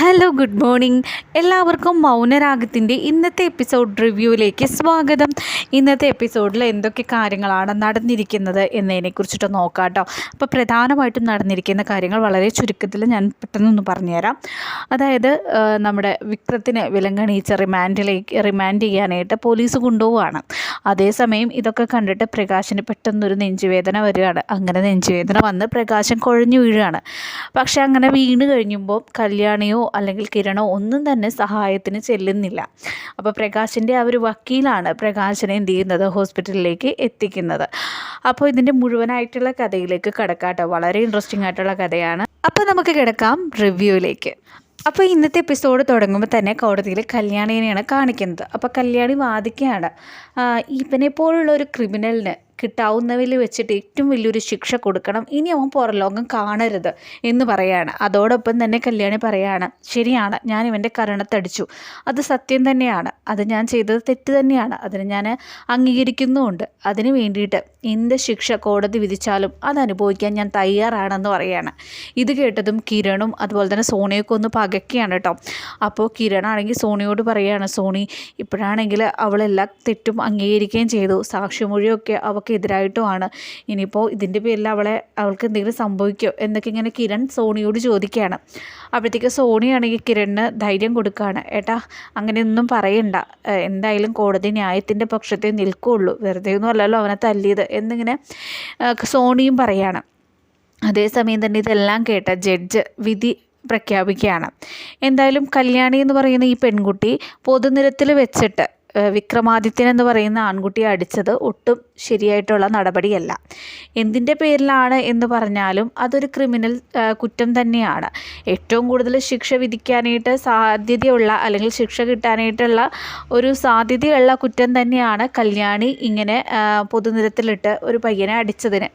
Hello good morning എല്ലാവർക്കും മൗനരാഗത്തിന്റെ ഇന്നത്തെ episode റിവ്യൂവിലേക്ക് സ്വാഗതം. ഇന്നത്തെ എപ്പിസോഡിൽ എന്തൊക്കെ കാര്യങ്ങളാണ് നടന്നിരിക്കുന്നത് എന്നതിനെക്കുറിച്ചിട്ട് നോക്കാം കേട്ടോ അപ്പോൾ പ്രധാനമായിട്ടും നടന്നിരിക്കുന്ന കാര്യങ്ങൾ വളരെ ചുരുക്കത്തിൽ ഞാൻ പെട്ടെന്നൊന്ന് പറഞ്ഞുതരാം. അതായത് നമ്മുടെ വിക്രത്തിനെ വിലങ്ങണീച്ച് റിമാൻഡിലേക്ക് റിമാൻഡ് ചെയ്യാനായിട്ട് പോലീസ് കൊണ്ടുപോവുകയാണ്. അതേസമയം ഇതൊക്കെ കണ്ടിട്ട് പ്രകാശിന് പെട്ടെന്നൊരു നെഞ്ചുവേദന വരികയാണ്. അങ്ങനെ നെഞ്ചുവേദന വന്ന് പ്രകാശം കുഴഞ്ഞു വീഴുകയാണ്. പക്ഷേ അങ്ങനെ വീണ് കഴിഞ്ഞുമ്പോൾ കല്യാണിയോ അല്ലെങ്കിൽ കിരണോ ഒന്നും തന്നെ സഹായത്തിന് ചെല്ലുന്നില്ല. അപ്പോൾ പ്രകാശിന്റെ ആ ഒരു വക്കീലാണ് പ്രകാശനെ എന്ത് ചെയ്യുന്നത്? ഹോസ്പിറ്റലിലേക്ക് എത്തിക്കുന്നത്. അപ്പോൾ ഇതിന്റെ മുഴുവനായിട്ടുള്ള കഥയിലേക്ക് കടക്കാട്ടോ. വളരെ ഇൻട്രസ്റ്റിംഗ് ആയിട്ടുള്ള കഥയാണ്. അപ്പോൾ നമുക്ക് കിടക്കാം റിവ്യൂയിലേക്ക്. അപ്പോൾ ഇന്നത്തെ എപ്പിസോഡ് തുടങ്ങുമ്പോൾ തന്നെ കോടതിയിൽ കല്യാണിനെയാണ് കാണിക്കുന്നത്. അപ്പോൾ കല്യാണി വാദിക്കുകയാണ് ഇവനെപ്പോലുള്ള ഇവനെ പോലുള്ള ഒരു ക്രിമിനലിന് കിട്ടാവുന്നതിൽ വെച്ചിട്ട് ഏറ്റവും വലിയൊരു ശിക്ഷ കൊടുക്കണം. ഇനി അവൻ പുറലോകം കാണരുത് എന്ന് പറയാണ്. അതോടൊപ്പം തന്നെ കല്യാണി പറയാണ് ശരിയാണ് ഞാൻ ഇവന്റെ കരണത്തടിച്ചു. അത് സത്യം തന്നെയാണ്. അത് ഞാൻ ചെയ്തത് തെറ്റ് തന്നെയാണ്. അതിന് ഞാൻ അംഗീകരിക്കുന്നുമുണ്ട്. അതിന് വേണ്ടിയിട്ട് എന്ത് ശിക്ഷ കോടതി വിധിച്ചാലും അത് അനുഭവിക്കാൻ ഞാൻ തയ്യാറാണെന്ന് പറയാണ്. ഇത് കേട്ടതും കിരണും അതുപോലെ തന്നെ സോണിയൊക്കെ ഒന്ന് പകയ്ക്കുകയാണ് കേട്ടോ. അപ്പോൾ കിരണാണെങ്കിൽ സോണിയോട് പറയുകയാണ് സോണി ഇപ്പോഴാണെങ്കിൽ അവളെല്ലാം തെറ്റും അംഗീകരിക്കുകയും ചെയ്തു. സാക്ഷിമൊഴിയൊക്കെ അവൾക്ക് എതിരായിട്ടുമാണ്. ഇനിയിപ്പോൾ ഇതിന്റെ പേരിൽ അവളെ അവൾക്ക് എന്തെങ്കിലും സംഭവിക്കുമോ എന്നൊക്കെ ഇങ്ങനെ കിരൺ സോണിയോട് ചോദിക്കുകയാണ്. അപ്പോഴത്തേക്ക് സോണിയാണെങ്കിൽ കിരണിന് ധൈര്യം കൊടുക്കുകയാണ്. ഏട്ടാ അങ്ങനെയൊന്നും പറയണ്ട. എന്തായാലും കോടതി ന്യായത്തിന്റെ പക്ഷത്തേ നിൽക്കുകയുള്ളൂ വെറുതെ ഒന്നും അല്ലല്ലോ അവനെ തല്ലിയത് എന്നിങ്ങനെ സോണിയും പറയാണ്. അതേസമയം തന്നെ ഇതെല്ലാം കേട്ട ജഡ്ജ് വിധി പ്രഖ്യാപിക്കുകയാണ്. എന്തായാലും കല്യാണി എന്ന് പറയുന്ന ഈ പെൺകുട്ടി പൊതുനിരത്തിൽ വെച്ചിട്ട് വിക്രമാദിത്യൻ എന്ന് പറയുന്ന ആൺകുട്ടിയെ അടിച്ചത് ഒട്ടും ശരിയായിട്ടുള്ള നടപടിയല്ല. എന്തിന്റെ പേരിലാണ് എന്ന് പറഞ്ഞാലും അതൊരു ക്രിമിനൽ കുറ്റം തന്നെയാണ്. ഏറ്റവും കൂടുതൽ ശിക്ഷ വിധിക്കാനായിട്ട് സാധ്യതയുള്ള അല്ലെങ്കിൽ ശിക്ഷ കിട്ടാനായിട്ടുള്ള ഒരു സാധ്യതയുള്ള കുറ്റം തന്നെയാണ് കല്യാണി ഇങ്ങനെ പൊതുനിരത്തിലിട്ട് ഒരു പയ്യനെ അടിച്ചതിന്.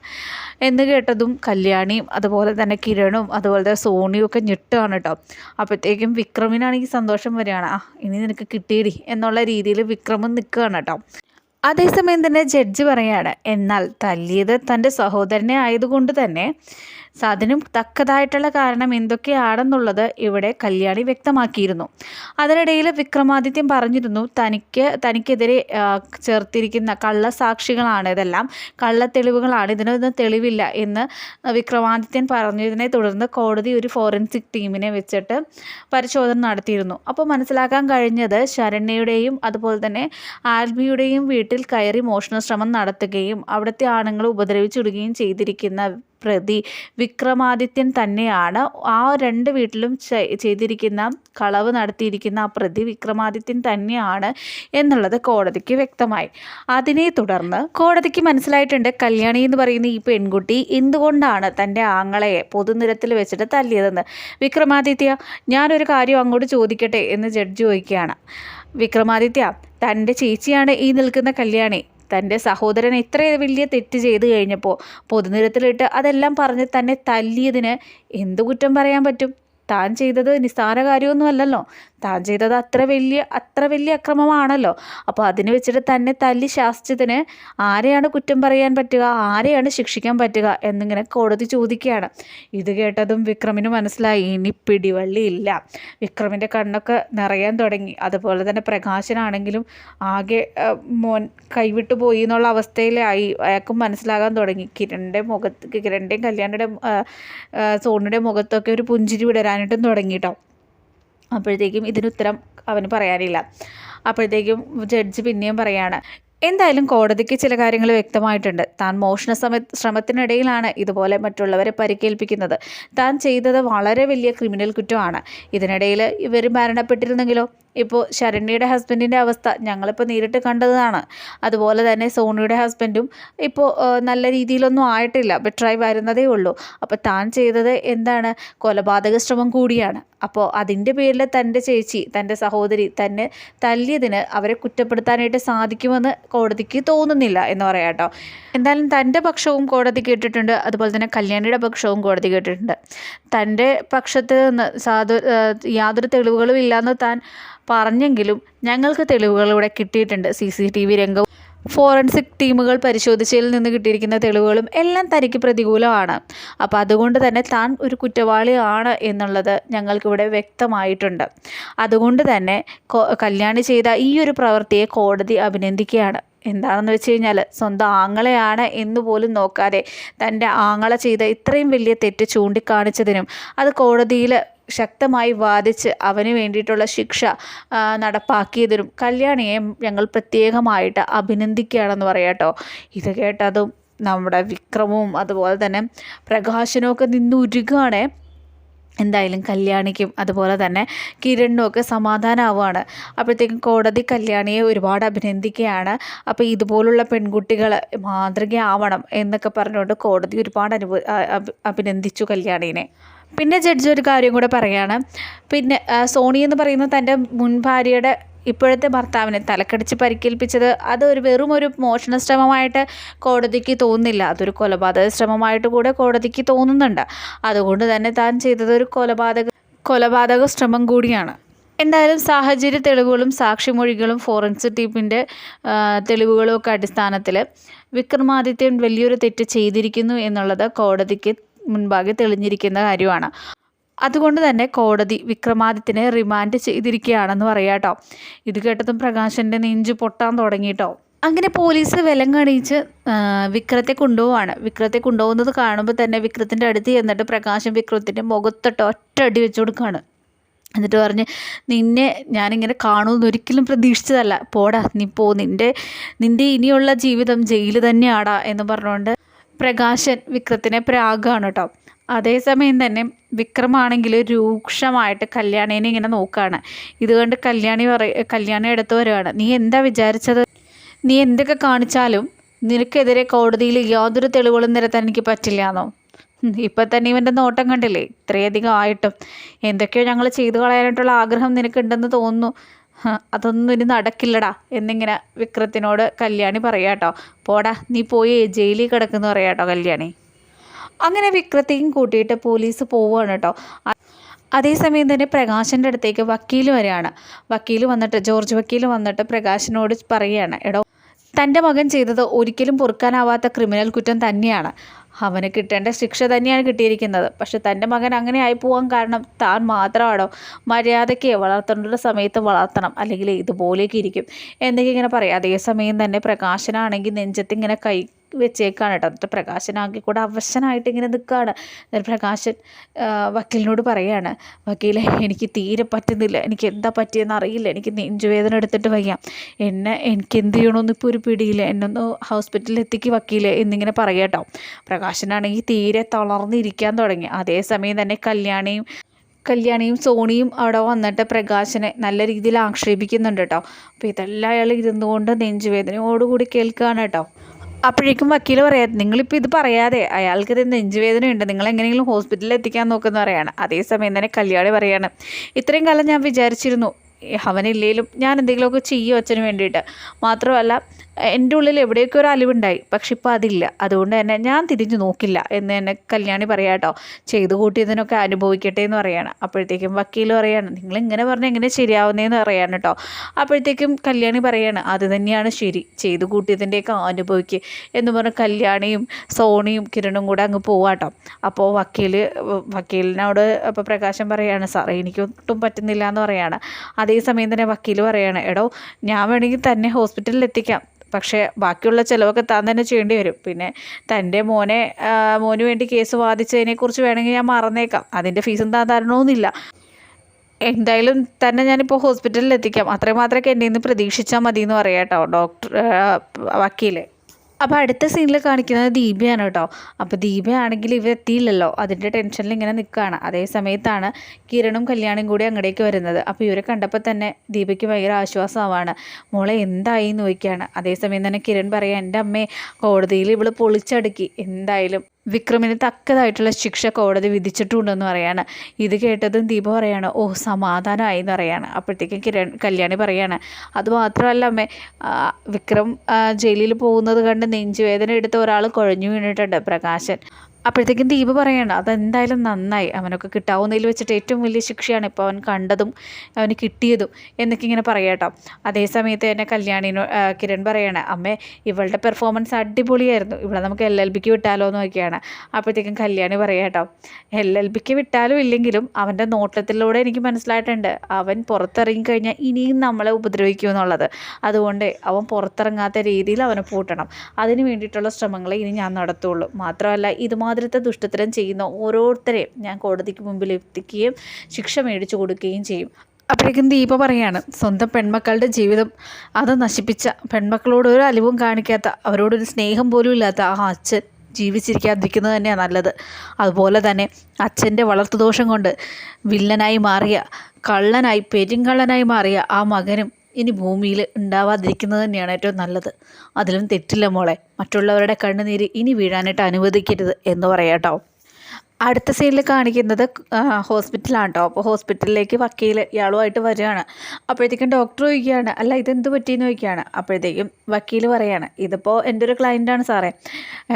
എന്ന് കേട്ടതും കല്യാണിയും അതുപോലെ തന്നെ കിരണും അതുപോലെ തന്നെ സോണിയും ഒക്കെ ഞെട്ടുകയാണ് കേട്ടോ. അപ്പോഴത്തേക്കും വിക്രമിനാണെങ്കിൽ സന്തോഷം വരികയാണ്. ആ ഇനി നിനക്ക് കിട്ടിയിടി എന്നുള്ള രീതിയിൽ വിക്രമും നിൽക്കുകയാണ് കേട്ടോ. അതേസമയം തന്നെ ജഡ്ജി പറയാണ് എന്നാൽ തല്ലിയത് തന്റെ സഹോദരനെ ആയതുകൊണ്ട് തന്നെ സ- അതിനും തക്കതായിട്ടുള്ള കാരണം എന്തൊക്കെയാണെന്നുള്ളത് ഇവിടെ കല്യാണി വ്യക്തമാക്കിയിരുന്നു. അതിനിടയിൽ വിക്രമാദിത്യം പറഞ്ഞിരുന്നു തനിക്ക് തനിക്കെതിരെ ചേർത്തിരിക്കുന്ന കള്ളസാക്ഷികളാണ് ഇതെല്ലാം കള്ളത്തെളിവുകളാണ് ഇതിനൊന്നും തെളിവില്ല എന്ന് വിക്രമാദിത്യൻ പറഞ്ഞതിനെ തുടർന്ന് കോടതി ഒരു ഫോറൻസിക് ടീമിനെ വെച്ചിട്ട് പരിശോധന നടത്തിയിരുന്നു. അപ്പോൾ മനസ്സിലാക്കാൻ കഴിഞ്ഞത് ശരണ്യയുടെയും അതുപോലെ തന്നെ ആൽബിയുടെയും വീട്ടിൽ കയറി മോഷണ ശ്രമം നടത്തുകയും അവിടുത്തെ ആണുങ്ങളെ ഉപദ്രവിച്ചിടുകയും ചെയ്തിരിക്കുന്ന പ്രതി വിക്രമാദിത്യൻ തന്നെയാണ്. ആ രണ്ട് വീട്ടിലും ചെയ്തിരിക്കുന്ന കളവ് നടത്തിയിരിക്കുന്ന ആ പ്രതി വിക്രമാദിത്യൻ തന്നെയാണ് എന്നുള്ളത് കോടതിക്ക് വ്യക്തമായി. അതിനെ തുടർന്ന് കോടതിക്ക് മനസ്സിലായിട്ടുണ്ട് കല്യാണി എന്ന് പറയുന്ന ഈ പെൺകുട്ടി എന്തുകൊണ്ടാണ് തന്റെ ആങ്ങളെ പൊതുനിരത്തിൽ വെച്ചിട്ട് തല്ലിയതെന്ന്. വിക്രമാദിത്യ ഞാനൊരു കാര്യം അങ്ങോട്ട് ചോദിക്കട്ടെ എന്ന് ജഡ്ജി ചോദിക്കുകയാണ്. വിക്രമാദിത്യ തന്റെ ചേച്ചിയാണ് ഈ നിൽക്കുന്ന കല്യാണി. തന്റെ സഹോദരൻ ഇത്ര വലിയ തെറ്റ് ചെയ്തു കഴിഞ്ഞപ്പോൾ പൊതുനിരത്തിലിട്ട് അതെല്ലാം പറഞ്ഞ് തന്നെ തല്ലിയതിന് എന്ത് കുറ്റം പറയാൻ പറ്റും? താൻ ചെയ്തത് നിസ്സാര കാര്യമൊന്നും അല്ലല്ലോ താൻ ചെയ്തത് അത്ര വലിയ അത്ര വലിയ അക്രമമാണല്ലോ. അപ്പോൾ അതിന് വെച്ചിട്ട് തന്നെ തല്ലി ശാസിച്ചതിന് ആരെയാണ് കുറ്റം പറയാൻ പറ്റുക ആരെയാണ് ശിക്ഷിക്കാൻ പറ്റുക എന്നിങ്ങനെ കോടതി ചോദിക്കുകയാണ്. ഇത് കേട്ടതും വിക്രമിന് മനസ്സിലായി ഇനി പിടിവള്ളിയില്ല വിക്രമിന്റെ കണ്ണൊക്കെ നിറയാൻ തുടങ്ങി. അതുപോലെ തന്നെ പ്രകാശനാണെങ്കിലും ആകെ മോൻ കൈവിട്ടു പോയി എന്നുള്ള അവസ്ഥയിലായി. അയാൾക്കും മനസ്സിലാകാൻ തുടങ്ങി. കിരണിന്റെ മുഖത്ത് കിരണിന്റെയും കല്യാണിയുടെ സോണിയുടെ മുഖത്തൊക്കെ ഒരു പുഞ്ചിരി വിടരാനായിട്ടും തുടങ്ങി കേട്ടോ അപ്പോഴത്തേക്കും ഇതിനുത്തരം അവന് പറയാനില്ല. അപ്പോഴത്തേക്കും ജഡ്ജ് പിന്നെയും പറയാണ് എന്തായാലും കോടതിക്ക് ചില കാര്യങ്ങൾ വ്യക്തമായിട്ടുണ്ട്. താൻ മോഷണ സമ ശ്രമത്തിനിടയിലാണ് ഇതുപോലെ മറ്റുള്ളവരെ പരിക്കേൽപ്പിക്കുന്നത്. താൻ ചെയ്തത് വളരെ വലിയ ക്രിമിനൽ കുറ്റമാണ്. ഇതിനിടയിൽ ഇവർ മരണപ്പെട്ടിരുന്നെങ്കിലോ? ഇപ്പോൾ ശരണ്യയുടെ ഹസ്ബൻഡിന്റെ അവസ്ഥ ഞങ്ങളിപ്പോൾ നേരിട്ട് കണ്ടതാണ്. അതുപോലെ തന്നെ സോണിയുടെ ഹസ്ബൻഡും ഇപ്പോൾ നല്ല രീതിയിലൊന്നും ആയിട്ടില്ല. ബെറ്ററായി വരുന്നതേ ഉള്ളൂ. അപ്പോൾ താൻ ചെയ്തത് എന്താണ്? കൊലപാതക ശ്രമം കൂടിയാണ്. അപ്പോൾ അതിന്റെ പേരിൽ തന്റെ ചേച്ചി തന്റെ സഹോദരി തന്നെ തല്ലിയതിന് അവരെ കുറ്റപ്പെടുത്താനായിട്ട് സാധിക്കുമെന്ന് കോടതിക്ക് തോന്നുന്നില്ല എന്ന് പറയാം കേട്ടോ. എന്തായാലും തന്റെ പക്ഷവും കോടതി കേട്ടിട്ടുണ്ട്. അതുപോലെ തന്നെ കല്യാണിയുടെ പക്ഷവും കോടതി കേട്ടിട്ടുണ്ട്. തന്റെ പക്ഷത്ത് നിന്ന് സാധു യാതൊരു തെളിവുകളും ഇല്ലാന്ന് താൻ പറഞ്ഞെങ്കിലും ഞങ്ങൾക്ക് തെളിവുകൾ ഇവിടെ കിട്ടിയിട്ടുണ്ട്. സി സി ടി വി രംഗവും ഫോറൻസിക് ടീമുകൾ പരിശോധിച്ചതിൽ നിന്ന് കിട്ടിയിരിക്കുന്ന തെളിവുകളും എല്ലാം തനിക്ക് പ്രതികൂലമാണ്. അപ്പോൾ അതുകൊണ്ട് തന്നെ താൻ ഒരു കുറ്റവാളിയാണ് എന്നുള്ളത് ഞങ്ങൾക്കിവിടെ വ്യക്തമായിട്ടുണ്ട്. അതുകൊണ്ട് തന്നെ കല്യാണി ചെയ്ത ഈ ഒരു പ്രവൃത്തിയെ കോടതി അഭിനന്ദിക്കുകയാണ്. എന്താണെന്ന് വെച്ച് കഴിഞ്ഞാൽ സ്വന്തം ആങ്ങളെയാണ് എന്ന് പോലും നോക്കാതെ തന്റെ ആങ്ങളെ ചെയ്ത ഇത്രയും വലിയ തെറ്റ് ചൂണ്ടിക്കാണിച്ചതിനും അത് കോടതിയിൽ ശക്തമായി വാദിച്ച് അവന് വേണ്ടിയിട്ടുള്ള ശിക്ഷ നടപ്പാക്കിയതിനും കല്യാണിയെ ഞങ്ങൾ പ്രത്യേകമായിട്ട് അഭിനന്ദിക്കുകയാണെന്ന് പറയാട്ടോ ഇത് കേട്ടതും നമ്മുടെ വിക്രമവും അതുപോലെ തന്നെ പ്രകാശനമൊക്കെ നിന്നുരുകയാണ് എന്തായാലും കല്യാണിക്കും അതുപോലെ തന്നെ കിരണിനും ഒക്കെ സമാധാനമാവുകയാണ് അപ്പോഴത്തേക്കും കോടതി കല്യാണിയെ ഒരുപാട് അഭിനന്ദിക്കുകയാണ്. അപ്പോൾ ഇതുപോലുള്ള പെൺകുട്ടികൾ മാതൃകയാവണം എന്നൊക്കെ പറഞ്ഞുകൊണ്ട് കോടതി ഒരുപാട് അനുഭവ അഭിനന്ദിച്ചു കല്യാണീനെ. പിന്നെ ജഡ്ജി ഒരു കാര്യം കൂടെ പറയുകയാണ് പിന്നെ സോണി എന്ന് പറയുന്ന തന്റെ മുൻ ഭാര്യയുടെ ഇപ്പോഴത്തെ ഭർത്താവിനെ തലക്കടിച്ച് പരിക്കേൽപ്പിച്ചത് അത് ഒരു വെറും ഒരു മോഷണ ശ്രമമായിട്ട് കോടതിക്ക് തോന്നുന്നില്ല. അതൊരു കൊലപാതക ശ്രമമായിട്ട് കൂടെ കോടതിക്ക് തോന്നുന്നുണ്ട്. അതുകൊണ്ട് തന്നെ താൻ ചെയ്തത് ഒരു കൊലപാതക കൊലപാതക ശ്രമം കൂടിയാണ്. എന്തായാലും സാഹചര്യ തെളിവുകളും സാക്ഷിമൊഴികളും ഫോറൻസിക് ടീമിന്റെ തെളിവുകളും ഒക്കെ അടിസ്ഥാനത്തിൽ വിക്രമാദിത്യൻ വലിയൊരു തെറ്റ് ചെയ്തിരിക്കുന്നു എന്നുള്ളത് കോടതിക്ക് മുൻപാകെ തെളിഞ്ഞിരിക്കുന്ന കാര്യമാണ്. അതുകൊണ്ട് തന്നെ കോടതി വിക്രമാദിത്യനെ റിമാൻഡ് ചെയ്തിരിക്കുകയാണെന്ന് പറയാട്ടോ ഇത് കേട്ടതും പ്രകാശന്റെ നെഞ്ച് പൊട്ടാൻ തുടങ്ങിയിട്ടോ അങ്ങനെ പോലീസ് വിലം കണിയിച്ച് വിക്രത്തെ കൊണ്ടുപോവാണ്. വിക്രത്തെ കൊണ്ടുപോകുന്നത് കാണുമ്പോൾ തന്നെ വിക്രത്തിന്റെ അടുത്ത് ചെന്നിട്ട് പ്രകാശം വിക്രത്തിന്റെ മുഖത്തൊട്ട് ഒറ്റ അടി വെച്ചു കൊടുക്കുകയാണ്. എന്നിട്ട് പറഞ്ഞ് നിന്നെ ഞാനിങ്ങനെ കാണുമെന്ന് ഒരിക്കലും പ്രതീക്ഷിച്ചതല്ല. പോടാ നീ പോ. നിന്റെ നിന്റെ ഇനിയുള്ള ജീവിതം ജയിൽ തന്നെയാടാ എന്ന് പറഞ്ഞുകൊണ്ട് പ്രകാശൻ വിക്രത്തിനെ പ്രാഗാണ് കേട്ടോ അതേസമയം തന്നെ വിക്രമാണെങ്കിൽ രൂക്ഷമായിട്ട് കല്യാണീനെ ഇങ്ങനെ നോക്കുകയാണ് ഇതുകൊണ്ട് കല്യാണി പറ കല്യാണി എടുത്തു വരികയാണ്. നീ എന്താ വിചാരിച്ചത്? നീ എന്തൊക്കെ കാണിച്ചാലും നിനക്കെതിരെ കോടതിയിൽ യാതൊരു തെളിവുകളും നിരത്താൻ എനിക്ക് പറ്റില്ല എന്നോ ഇപ്പം തന്നെ ഇവന്റെ നോട്ടം കണ്ടില്ലേ? ഇത്രയധികം ആയിട്ടും. എന്തൊക്കെയോ ഞങ്ങൾ ചെയ്തു കളയാനായിട്ടുള്ള ആഗ്രഹം നിനക്കുണ്ടെന്ന് തോന്നുന്നു. അതൊന്നും ഇനി നടക്കില്ലടാ എന്നിങ്ങനെ വിക്രത്തിനോട് കല്യാണി പറയാട്ടോ പോടാ നീ പോയി ജയിലിൽ കിടക്കുന്നു പറയാട്ടോ കല്യാണി. അങ്ങനെ വിക്രത്തെയും കൂട്ടിയിട്ട് പോലീസ് പോവുകയാണ് കേട്ടോ അതേസമയം തന്നെ പ്രകാശന്റെ അടുത്തേക്ക് വക്കീൽ വരികയാണ്. വക്കീൽ വന്നിട്ട് ജോർജ് വക്കീൽ വന്നിട്ട് പ്രകാശിനോട് പറയുകയാണ് എടോ തന്റെ മകൻ ചെയ്തത് ഒരിക്കലും പൊറുക്കാനാവാത്ത ക്രിമിനൽ കുറ്റം തന്നെയാണ്. അവന് കിട്ടേണ്ട ശിക്ഷ തന്നെയാണ് കിട്ടിയിരിക്കുന്നത്. പക്ഷെ തന്റെ മകൻ അങ്ങനെ ആയി പോകാൻ കാരണം താൻ മാത്രമാണോ മര്യാദയ്ക്ക് വളർത്തേണ്ട സമയത്ത് വളർത്തണം. അല്ലെങ്കിൽ ഇതുപോലേക്ക് ഇരിക്കും. എന്നൊക്കെ ഇങ്ങനെ പറയാം. അതേസമയം തന്നെ പ്രകാശനാണെങ്കിൽ നെഞ്ചത്തിങ്ങനെ കൈ വെച്ചേക്കാണ് കേട്ടോ. എന്നിട്ട് പ്രകാശനാക്കി കൂടെ അവശനായിട്ട് ഇങ്ങനെ നിൽക്കുകയാണ് പ്രകാശൻ വക്കീലിനോട് പറയാണ് വക്കീലെ എനിക്ക് തീരെ പറ്റുന്നില്ല. എനിക്ക് എന്താ പറ്റിയെന്ന് അറിയില്ല. എനിക്ക് നെഞ്ചുവേദന എടുത്തിട്ട് വയ്യ. എന്നെ എനിക്ക് എന്ത് ചെയ്യണമെന്ന് ഇപ്പോൾ ഒരു പിടിയില്ല. എന്നൊന്ന് ഹോസ്പിറ്റലിൽ എത്തിക്ക് വക്കീലെ എന്നിങ്ങനെ പറയാട്ടോ പ്രകാശനാണെങ്കിൽ തീരെ തളർന്നിരിക്കാൻ തുടങ്ങി. അതേസമയം തന്നെ കല്യാണിയും കല്യാണിയും സോണിയും അവിടെ വന്നിട്ട് പ്രകാശനെ നല്ല രീതിയിൽ ആക്ഷേപിക്കുന്നുണ്ട് കേട്ടോ അപ്പോൾ ഇതെല്ലാം അയാൾ ഇരുന്നുകൊണ്ട് നെഞ്ചുവേദനയോടുകൂടി കേൾക്കുകയാണ് കേട്ടോ അപ്പോഴേക്കും വക്കീൽ പറയാം നിങ്ങളിപ്പോൾ ഇത് പറയാതെ അയാൾക്ക് ഇത് നെഞ്ചുവേദനയുണ്ട്. നിങ്ങൾ എങ്ങനെയെങ്കിലും ഹോസ്പിറ്റലിൽ എത്തിക്കാൻ നോക്കുന്ന പറയാണ്. അതേസമയം തന്നെ കല്യാണി പറയാണ് ഇത്രയും കാലം ഞാൻ വിചാരിച്ചിരുന്നു അവനില്ലേലും ഞാൻ എന്തെങ്കിലുമൊക്കെ ചെയ്യും അച്ഛന് വേണ്ടിയിട്ട്. മാത്രമല്ല എന്റെ ഉള്ളിൽ എവിടെയൊക്കെ ഒരു അലിവുണ്ടായി. പക്ഷെ ഇപ്പോൾ അതില്ല. അതുകൊണ്ട് തന്നെ ഞാൻ തിരിഞ്ഞു നോക്കില്ല എന്ന് തന്നെ കല്യാണി പറയാട്ടോ ചെയ്തു കൂട്ടിയതിനൊക്കെ അനുഭവിക്കട്ടെ എന്ന് പറയാണ്. അപ്പോഴത്തേക്കും വക്കീൽ പറയാണ് നിങ്ങൾ ഇങ്ങനെ പറഞ്ഞാൽ എങ്ങനെ ശരിയാവുന്നതെന്ന് പറയാണ് കേട്ടോ അപ്പോഴത്തേക്കും കല്യാണി പറയാണ് അത് തന്നെയാണ് ശരി. ചെയ്തു കൂട്ടിയതിന്റെയൊക്കെ അനുഭവിക്കുക എന്ന് പറഞ്ഞ് കല്യാണിയും സോണിയും കിരണും കൂടെ അങ്ങ് പോവാട്ടോ അപ്പോൾ വക്കീൽ വക്കീലിനോട് അപ്പോൾ പ്രകാശം പറയാണ് സാറേ എനിക്കൊട്ടും പറ്റുന്നില്ല എന്ന് പറയാണ്. അതേസമയം തന്നെ വക്കീൽ പറയാണ് എടോ ഞാൻ വേണമെങ്കിൽ തന്നെ ഹോസ്പിറ്റലിൽ എത്തിക്കാം. പക്ഷേ ബാക്കിയുള്ള ചിലവൊക്കെ താൻ തന്നെ ചെയ്യേണ്ടി വരും. പിന്നെ തന്റെ മോനെ മോന് വേണ്ടി കേസ് വാദിച്ചതിനെക്കുറിച്ച് വേണമെങ്കിൽ ഞാൻ മറന്നേക്കാം. അതിന്റെ ഫീസും താൻ തരണമെന്നില്ല. എന്തായാലും തന്നെ ഞാനിപ്പോൾ ഹോസ്പിറ്റലിൽ എത്തിക്കാം. അത്രയും മാത്രമേ എന്റെ നിന്ന് പ്രതീക്ഷിച്ചാൽ മതി എന്ന് പറയാം കേട്ടോ ഡോക്ടർ വക്കീലെ. അപ്പോൾ അടുത്ത സീനിൽ കാണിക്കുന്നത് ദീപയാണ് കേട്ടോ. അപ്പോൾ ദീപയാണെങ്കിൽ ഇവ എത്തിയില്ലല്ലോ. അതിന്റെ ടെൻഷനിൽ ഇങ്ങനെ നിൽക്കുകയാണ് അതേ സമയത്താണ് കിരണും കല്യാണും കൂടി അങ്ങടേക്ക് വരുന്നത്. അപ്പോൾ ഇവരെ കണ്ടപ്പോൾ തന്നെ ദീപയ്ക്ക് ഭയങ്കര ആശ്വാസമാവാണ്. മോളെ എന്തായി എന്ന് ചോദിക്കുകയാണ് അതേസമയം തന്നെ കിരൺ പറയാം എന്റെ അമ്മയെ കോടതിയിൽ ഇവൾ പൊളിച്ചടുക്കി. എന്തായാലും വിക്രമിന് തക്കതായിട്ടുള്ള ശിക്ഷ കോടതി വിധിച്ചിട്ടുണ്ടെന്ന് പറയാണ്. ഇത് കേട്ടതും ദീപ പറയാണ് ഓ സമാധാനമായി എന്ന് പറയാണ്. അപ്പോഴത്തേക്കും കിരൺ കല്യാണി പറയാണ് അതുമാത്രമല്ല അമ്മേ വിക്രം ജയിലിൽ പോകുന്നത് കണ്ട് നെഞ്ചുവേദന എടുത്ത ഒരാൾ കുഴഞ്ഞു വീണിട്ടുണ്ട് പ്രകാശൻ. അപ്പോഴത്തേക്കും ദീപ് പറയണം അതെന്തായാലും നന്നായി. അവനൊക്കെ കിട്ടാവുന്നതിൽ വെച്ചിട്ട് ഏറ്റവും വലിയ ശിക്ഷയാണ് ഇപ്പോൾ അവൻ കണ്ടതും അവന് കിട്ടിയതും എന്നൊക്കെ ഇങ്ങനെ പറയാട്ടോ അതേ സമയത്ത് തന്നെ കല്യാണിനോ കിരൺ പറയണ അമ്മേ ഇവളുടെ പെർഫോമൻസ് അടിപൊളിയായിരുന്നു. ഇവിടെ നമുക്ക് എൽ എൽ ബിക്ക് വിട്ടാലോ എന്ന് നോക്കിയാണ് അപ്പോഴത്തേക്കും കല്യാണി പറയാട്ടോ എൽ എൽ ബിക്ക് വിട്ടാലും ഇല്ലെങ്കിലും അവന്റെ നോട്ടത്തിലൂടെ എനിക്ക് മനസ്സിലായിട്ടുണ്ട്. അവൻ പുറത്തിറങ്ങി കഴിഞ്ഞാൽ ഇനിയും നമ്മളെ ഉപദ്രവിക്കും എന്നുള്ളത്. അതുകൊണ്ട് അവൻ പുറത്തിറങ്ങാത്ത രീതിയിൽ അവനെ പൂട്ടണം. അതിന് വേണ്ടിയിട്ടുള്ള ശ്രമങ്ങളെ ഇനി ഞാൻ നടത്തുള്ളൂ. മാത്രമല്ല ഇതുമാതിരത്തെ ദുഷ്ടത്തരം ചെയ്യുന്ന ഓരോരുത്തരെയും ഞാൻ കോടതിക്ക് മുമ്പിൽ എത്തിക്കുകയും ശിക്ഷ മേടിച്ചു കൊടുക്കുകയും ചെയ്യും. അപ്പോഴേക്കും ദീപ പറയാണ് സ്വന്തം പെൺമക്കളുടെ ജീവിതം അത് നശിപ്പിച്ച പെൺമക്കളോട് ഒരു അലിവും കാണിക്കാത്ത അവരോടൊരു സ്നേഹം പോലും ഇല്ലാത്ത ആ അച്ഛൻ ജീവിച്ചിരിക്കാതിരിക്കുന്നത് തന്നെയാണ് നല്ലത്. അതുപോലെ തന്നെ അച്ഛന്റെ വളർത്തുദോഷം കൊണ്ട് വില്ലനായി മാറിയ കള്ളനായി പെരിങ്കള്ളനായി മാറിയ ആ മകനും ഇനി ഭൂമിയിൽ ഉണ്ടാവാതിരിക്കുന്നത് തന്നെയാണ് ഏറ്റവും നല്ലത്. അതിലും തെറ്റില്ല മോളെ. മറ്റുള്ളവരുടെ കണ്ണുനീര് ഇനി വീഴാനായിട്ട് അനുവദിക്കരുത് എന്ന് പറയാട്ടോ അടുത്ത സീനിൽ കാണിക്കുന്നത് ഹോസ്പിറ്റലാണ് കേട്ടോ അപ്പോൾ ഹോസ്പിറ്റലിലേക്ക് വക്കീൽ ഇയാളുമായിട്ട് വരികയാണ്. അപ്പോഴത്തേക്കും ഡോക്ടർ ചോദിക്കുകയാണ് അല്ല ഇതെന്ത് പറ്റിയെന്ന് ചോദിക്കുകയാണ്. അപ്പോഴത്തേക്കും വക്കീൽ പറയാണ് ഇതിപ്പോൾ എന്റെ ഒരു ക്ലയന്റാണ് സാറേ.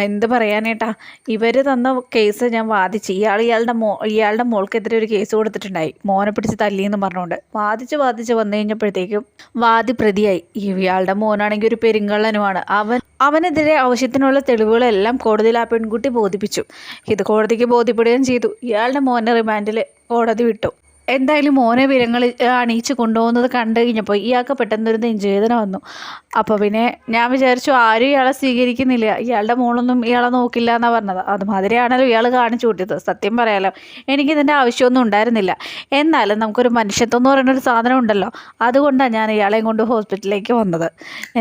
എന്ത് പറയാനേട്ടാ? ഇവർ തന്ന കേസ് ഞാൻ വാദിച്ച്. ഇയാൾ ഇയാളുടെ മോ ഇയാളുടെ മോൾക്കെതിരെ ഒരു കേസ് കൊടുത്തിട്ടുണ്ടായി. മോനെ പിടിച്ച് തല്ലിയെന്ന് പറഞ്ഞുകൊണ്ട്. വാദിച്ച് വാദിച്ച് വന്നു കഴിഞ്ഞപ്പോഴത്തേക്കും വാദി പ്രതിയായി ഇയാളുടെ മോനാണെങ്കിൽ ഒരു പെരുങ്കള്ളനുമാണ്. അവൻ അവനെതിരെ ആവശ്യത്തിനുള്ള തെളിവുകളെല്ലാം കോടതിയിൽ ആ പെൺകുട്ടി ബോധിപ്പിച്ചു. ഇത് കോടതിക്ക് ബോധ്യപ്പെടുകയും ചെയ്തു. ഇയാളുടെ മോനെ റിമാൻഡിൽ കോടതി വിട്ടു. എന്തായാലും മോനെ വിരങ്ങൾ അണിയിച്ച് കൊണ്ടുപോകുന്നത് കണ്ടു കഴിഞ്ഞപ്പോൾ ഇയാൾക്ക് പെട്ടെന്ന് ഒരു നെഞ്ചുവേദന വന്നു. അപ്പോൾ പിന്നെ ഞാൻ വിചാരിച്ചു ആരും ഇയാളെ സ്വീകരിക്കുന്നില്ല. ഇയാളുടെ മോളൊന്നും ഇയാളെ നോക്കില്ല എന്നാണ് പറഞ്ഞത്. അതുമാതിരിയാണല്ലോ ഇയാൾ കാണിച്ചു കൂട്ടിയത് സത്യം പറയാലോ എനിക്കിതിന്റെ ആവശ്യമൊന്നും ഉണ്ടായിരുന്നില്ല. എന്നാലും നമുക്കൊരു മനുഷ്യത്വം എന്ന് പറയുന്നൊരു സാധനം ഉണ്ടല്ലോ അതുകൊണ്ടാണ് ഞാൻ ഇയാളെയും കൊണ്ട് ഹോസ്പിറ്റലിലേക്ക് വന്നത്.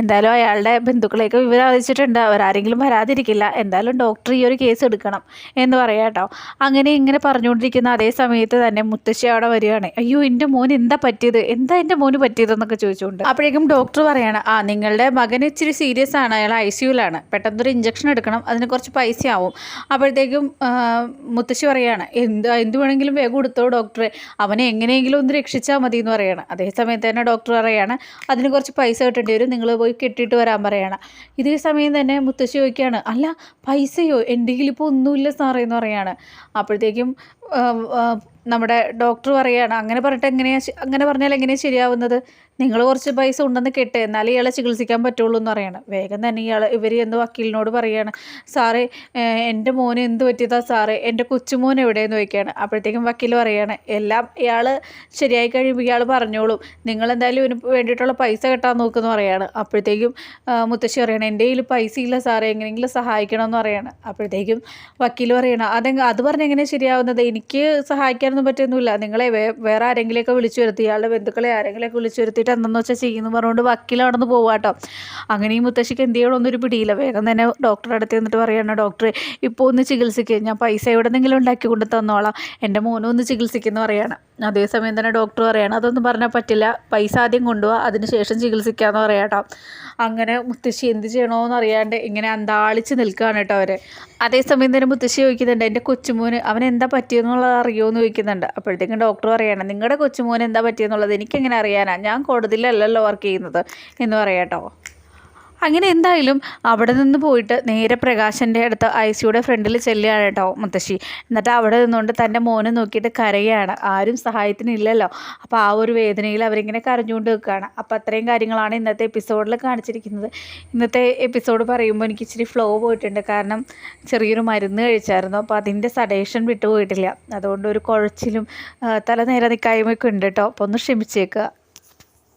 എന്തായാലും അയാളുടെ ബന്ധുക്കളെയൊക്കെ വിവരം അറിയിച്ചിട്ടുണ്ട്. അവരാരെങ്കിലും വരാതിരിക്കില്ല. എന്തായാലും ഡോക്ടർ ഈ ഒരു കേസ് എടുക്കണം എന്ന് പറയാം കേട്ടോ അങ്ങനെ ഇങ്ങനെ പറഞ്ഞുകൊണ്ടിരിക്കുന്ന അതേ സമയത്ത് തന്നെ മുത്തശ്ശി അവിടെ വരികയാണ്. അയ്യോ എന്റെ മോൻ എന്താ പറ്റിയത്? എന്താ എന്റെ മോന് പറ്റിയതെന്നൊക്കെ ചോദിച്ചുകൊണ്ട്. അപ്പോഴേക്കും ഡോക്ടർ പറയാണ് ആ നിങ്ങളുടെ മകൻ ഇച്ചിരി സീരിയസ് ആണ്. അയാൾ ഐ സിയുലാണ് പെട്ടെന്നൊരു ഇഞ്ചക്ഷൻ എടുക്കണം. അതിന് കുറച്ച് പൈസ ആവും അപ്പോഴത്തേക്കും മുത്തശ്ശി പറയാണ് എന്ത് എന്ത് വേണമെങ്കിലും വേഗം കൊടുത്തോ ഡോക്ടറെ. അവനെ എങ്ങനെയെങ്കിലും ഒന്ന് രക്ഷിച്ചാൽ മതി എന്ന് പറയാണ്. അതേ സമയത്ത് തന്നെ ഡോക്ടർ പറയാണ് അതിന് കുറച്ച് പൈസ കിട്ടേണ്ടി വരും. നിങ്ങൾ പോയി കെട്ടിയിട്ട് വരാൻ പറയാണ്. ഇതേ സമയം തന്നെ മുത്തശ്ശി ചോദിക്കുകയാണ് അല്ല പൈസയോ? എന്റെ കയ്യിലിപ്പോൾ ഒന്നുമില്ല സാറേ എന്ന് പറയാണ്. അപ്പോഴത്തേക്കും നമ്മുടെ ഡോക്ടർ പറയുകയാണ് അങ്ങനെ പറഞ്ഞിട്ട് എങ്ങനെയാണ് അങ്ങനെ പറഞ്ഞാൽ എങ്ങനെയാണ് ശരിയാവുന്നത്? നിങ്ങൾ കുറച്ച് പൈസ ഉണ്ടെന്ന് കെട്ട് എന്നാലേ ഇയാളെ ചികിത്സിക്കാൻ പറ്റുള്ളൂ എന്ന് പറയണം. വേഗം തന്നെ ഇയാൾ ഇവർ എന്ന് വക്കീലിനോട് പറയുകയാണ് സാറേ എന്റെ മോന് എന്ത് പറ്റിയതാ സാറേ? എന്റെ കൊച്ചുമോൻ എവിടെയെന്ന് ചോദിക്കുകയാണ് അപ്പോഴത്തേക്കും വക്കീൽ പറയുകയാണ് എല്ലാം ഇയാൾ ശരിയായി കഴിയുമ്പോൾ ഇയാൾ പറഞ്ഞോളും. നിങ്ങൾ എന്തായാലും ഇതിന് വേണ്ടിയിട്ടുള്ള പൈസ കെട്ടാൻ നോക്കുമെന്ന് പറയുകയാണ് അപ്പോഴത്തേക്കും മുത്തശ്ശി പറയണം എന്റെ കയ്യിൽ പൈസ ഇല്ല സാറേ എങ്ങനെയെങ്കിലും സഹായിക്കണമെന്ന് പറയുകയാണ് അപ്പോഴത്തേക്കും വക്കീൽ പറയണം അതെങ്ങനെ അത് പറഞ്ഞ് എങ്ങനെ ശരിയാവുന്നത്? എനിക്ക് സഹായിക്കാനൊന്നും പറ്റുന്നില്ല നിങ്ങളെ വേറെ ആരെങ്കിലുമൊക്കെ വിളിച്ചു വരുത്തി. ഇയാളുടെ ബന്ധുക്കളെ ആരെങ്കിലുമൊക്കെ വിളിച്ചു വരുത്തി ചെയ്തിട്ട് എന്തെന്ന് വെച്ചാൽ ചെയ്യുന്നു പറഞ്ഞുകൊണ്ട് വക്കീൽ അവിടെ നിന്ന് പോവാട്ടോ അങ്ങനെ ഈ മുത്തശ്ശിക്ക് എന്ത് ചെയ്യണമെന്നൊരു ഒരു പിടിയില്ല. വേഗം തന്നെ ഡോക്ടറെ അടുത്ത് എന്നിട്ട് പറയണം ഡോക്ടറെ ഇപ്പോൾ ഒന്ന് ചികിത്സിക്കുക ഞാൻ പൈസ എവിടെ നിന്നെങ്കിലും ഉണ്ടാക്കി കൊണ്ട് തന്നോളാം. എന്റെ മോനും ഒന്ന് ചികിത്സിക്കുന്നു പറയണം. അതേസമയം തന്നെ ഡോക്ടർ പറയണം അതൊന്നും പറഞ്ഞാൽ പറ്റില്ല. പൈസ ആദ്യം കൊണ്ടുപോകാം അതിനുശേഷം ചികിത്സിക്കാമെന്ന് പറയാട്ടോ അങ്ങനെ മുത്തശ്ശി എന്ത് ചെയ്യണമെന്ന് അറിയാണ്ട് ഇങ്ങനെ അന്താളിച്ച് നിൽക്കുകയാണ് കേട്ടോ അവർ അതേസമയം തന്നെ മുത്തശ്ശി ചോദിക്കുന്നുണ്ട് എന്റെ കൊച്ചുമോന് അവൻ എന്താ പറ്റിയെന്നുള്ളത് അറിയുമോ എന്ന് ചോദിക്കുന്നുണ്ട്. അപ്പോഴത്തേക്കും ഡോക്ടർ പറയണം നിങ്ങളുടെ കൊച്ചുമോന് എന്താ പറ്റിയെന്നുള്ളത് എനിക്കെങ്ങനെ അറിയാനാണ് ഞാൻ കോടതിയിലല്ലല്ലോ വർക്ക് ചെയ്യുന്നത് എന്ന് പറയാട്ടോ അങ്ങനെ എന്തായാലും അവിടെ നിന്ന് പോയിട്ട് നേരെ പ്രകാശന്റെ അടുത്ത് ഐ സിയുടെ ഫ്രണ്ടിൽ ചെല്ലുകയാണ് കേട്ടോ മുത്തശ്ശി. എന്നിട്ട് അവിടെ നിന്നുകൊണ്ട് തന്റെ മോനെ നോക്കിയിട്ട് കരയുകയാണ് ആരും സഹായത്തിനില്ലല്ലോ. അപ്പോൾ ആ ഒരു വേദനയിൽ അവരിങ്ങനെ കരഞ്ഞുകൊണ്ട് നിൽക്കുകയാണ്. അപ്പോൾ അത്രയും കാര്യങ്ങളാണ് ഇന്നത്തെ എപ്പിസോഡിൽ കാണിച്ചിരിക്കുന്നത്. ഇന്നത്തെ എപ്പിസോഡ് പറയുമ്പോൾ എനിക്ക് ഇച്ചിരി ഫ്ലോ പോയിട്ടുണ്ട്. കാരണം ചെറിയൊരു മരുന്ന് കഴിച്ചായിരുന്നു. അപ്പോൾ അതിന്റെ സഡേഷൻ വിട്ടുപോയിട്ടില്ല. അതുകൊണ്ട് ഒരു കുഴച്ചിലും തല നേരെ നിൽക്കായ്മയൊക്കെ ഉണ്ട് കേട്ടോ. അപ്പോൾ ഒന്ന് ക്ഷമിച്ചേക്കുക.